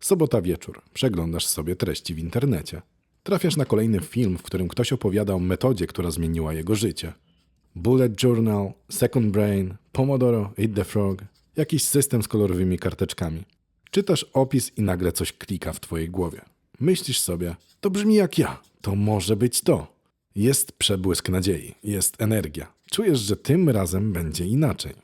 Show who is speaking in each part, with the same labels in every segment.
Speaker 1: Sobota wieczór. Przeglądasz sobie treści w internecie. Trafiasz na kolejny film, w którym ktoś opowiada o metodzie, która zmieniła jego życie. Bullet Journal, Second Brain, Pomodoro, Eat the Frog, jakiś system z kolorowymi karteczkami. Czytasz opis i nagle coś klika w twojej głowie. Myślisz sobie, to brzmi jak ja, to może być to. Jest przebłysk nadziei, jest energia. Czujesz, że tym razem będzie inaczej.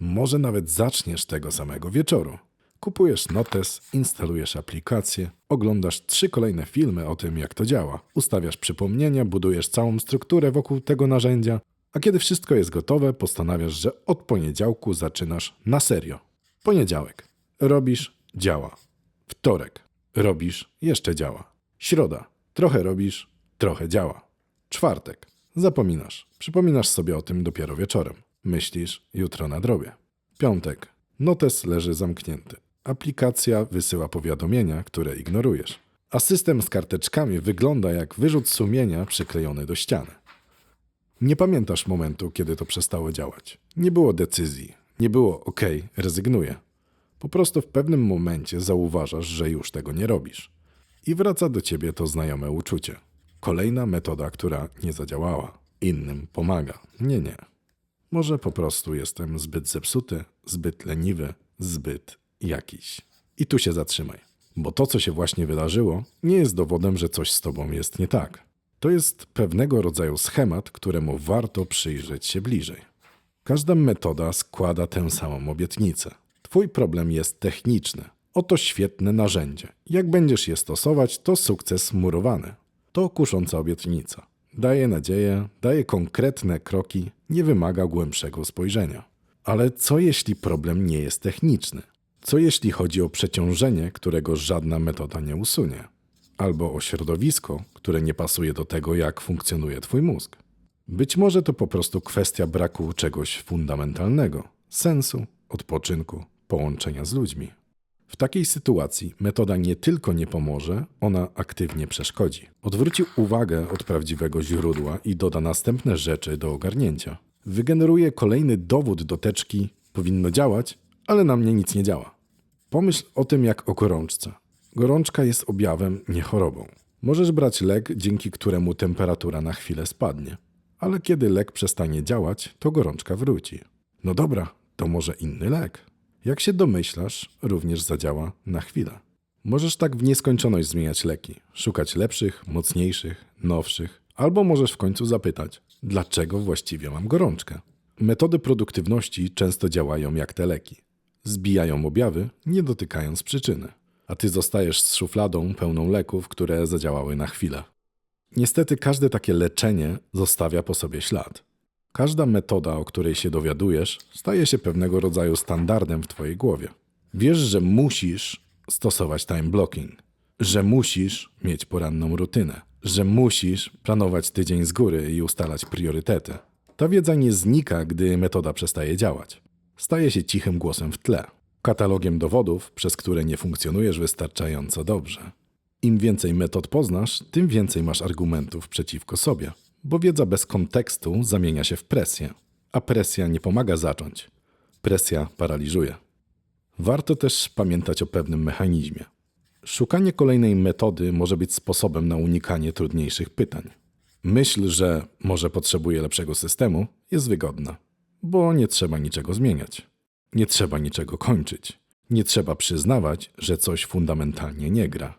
Speaker 1: Może nawet zaczniesz tego samego wieczoru. Kupujesz notes, instalujesz aplikację, oglądasz trzy kolejne filmy o tym, jak to działa, ustawiasz przypomnienia, budujesz całą strukturę wokół tego narzędzia, a kiedy wszystko jest gotowe, postanawiasz, że od poniedziałku zaczynasz na serio. Poniedziałek. Robisz, działa. Wtorek. Robisz, jeszcze działa. Środa. Trochę robisz, trochę działa. Czwartek. Zapominasz. Przypominasz sobie o tym dopiero wieczorem. Myślisz, jutro nadrobię. Piątek. Notes leży zamknięty. Aplikacja wysyła powiadomienia, które ignorujesz. A system z karteczkami wygląda jak wyrzut sumienia przyklejony do ściany. Nie pamiętasz momentu, kiedy to przestało działać. Nie było decyzji. Nie było OK, rezygnuję. Po prostu w pewnym momencie zauważasz, że już tego nie robisz. I wraca do ciebie to znajome uczucie. Kolejna metoda, która nie zadziałała. Innym pomaga. Nie, nie. Może po prostu jestem zbyt zepsuty, zbyt leniwy, zbyt jakiś. I tu się zatrzymaj. Bo to, co się właśnie wydarzyło, nie jest dowodem, że coś z tobą jest nie tak. To jest pewnego rodzaju schemat, któremu warto przyjrzeć się bliżej. Każda metoda składa tę samą obietnicę. Twój problem jest techniczny. Oto świetne narzędzie. Jak będziesz je stosować, to sukces murowany. To kusząca obietnica. Daje nadzieję, daje konkretne kroki, nie wymaga głębszego spojrzenia. Ale co jeśli problem nie jest techniczny? Co jeśli chodzi o przeciążenie, którego żadna metoda nie usunie? Albo o środowisko, które nie pasuje do tego, jak funkcjonuje Twój mózg? Być może to po prostu kwestia braku czegoś fundamentalnego sensu, odpoczynku, połączenia z ludźmi. W takiej sytuacji metoda nie tylko nie pomoże, ona aktywnie przeszkodzi. Odwróci uwagę od prawdziwego źródła i doda następne rzeczy do ogarnięcia. Wygeneruje kolejny dowód do teczki, powinno działać, ale na mnie nic nie działa. Pomyśl o tym jak o gorączce. Gorączka jest objawem, nie chorobą. Możesz brać lek, dzięki któremu temperatura na chwilę spadnie. Ale kiedy lek przestanie działać, to gorączka wróci. No dobra, to może inny lek. Jak się domyślasz, również zadziała na chwilę. Możesz tak w nieskończoność zmieniać leki, szukać lepszych, mocniejszych, nowszych, albo możesz w końcu zapytać, dlaczego właściwie mam gorączkę. Metody produktywności często działają jak te leki. Zbijają objawy, nie dotykając przyczyny. A ty zostajesz z szufladą pełną leków, które zadziałały na chwilę. Niestety każde takie leczenie zostawia po sobie ślad. Każda metoda, o której się dowiadujesz, staje się pewnego rodzaju standardem w twojej głowie. Wiesz, że musisz stosować time blocking, że musisz mieć poranną rutynę, że musisz planować tydzień z góry i ustalać priorytety. Ta wiedza nie znika, gdy metoda przestaje działać. Staje się cichym głosem w tle, katalogiem dowodów, przez które nie funkcjonujesz wystarczająco dobrze. Im więcej metod poznasz, tym więcej masz argumentów przeciwko sobie, bo wiedza bez kontekstu zamienia się w presję, a presja nie pomaga zacząć. Presja paraliżuje. Warto też pamiętać o pewnym mechanizmie. Szukanie kolejnej metody może być sposobem na unikanie trudniejszych pytań. Myśl, że może potrzebuję lepszego systemu, jest wygodna, bo nie trzeba niczego zmieniać. Nie trzeba niczego kończyć. Nie trzeba przyznawać, że coś fundamentalnie nie gra.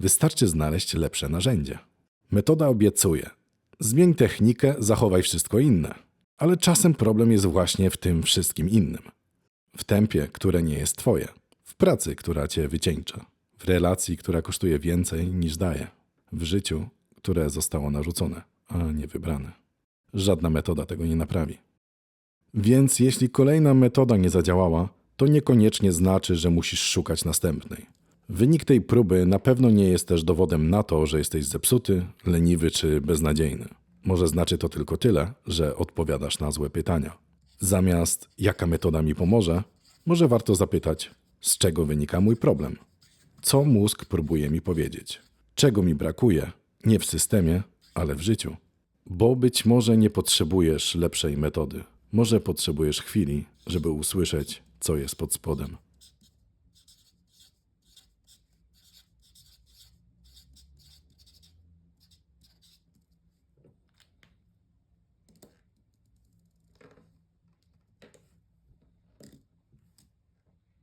Speaker 1: Wystarczy znaleźć lepsze narzędzie. Metoda obiecuje. Zmień technikę, zachowaj wszystko inne. Ale czasem problem jest właśnie w tym wszystkim innym. W tempie, które nie jest twoje. W pracy, która cię wycieńcza. W relacji, która kosztuje więcej niż daje. W życiu, które zostało narzucone, a nie wybrane. Żadna metoda tego nie naprawi. Więc jeśli kolejna metoda nie zadziałała, to niekoniecznie znaczy, że musisz szukać następnej. Wynik tej próby na pewno nie jest też dowodem na to, że jesteś zepsuty, leniwy czy beznadziejny. Może znaczy to tylko tyle, że odpowiadasz na złe pytania. Zamiast jaka metoda mi pomoże, może warto zapytać, z czego wynika mój problem. Co mózg próbuje mi powiedzieć? Czego mi brakuje? Nie w systemie, ale w życiu. Bo być może nie potrzebujesz lepszej metody. Może potrzebujesz chwili, żeby usłyszeć, co jest pod spodem.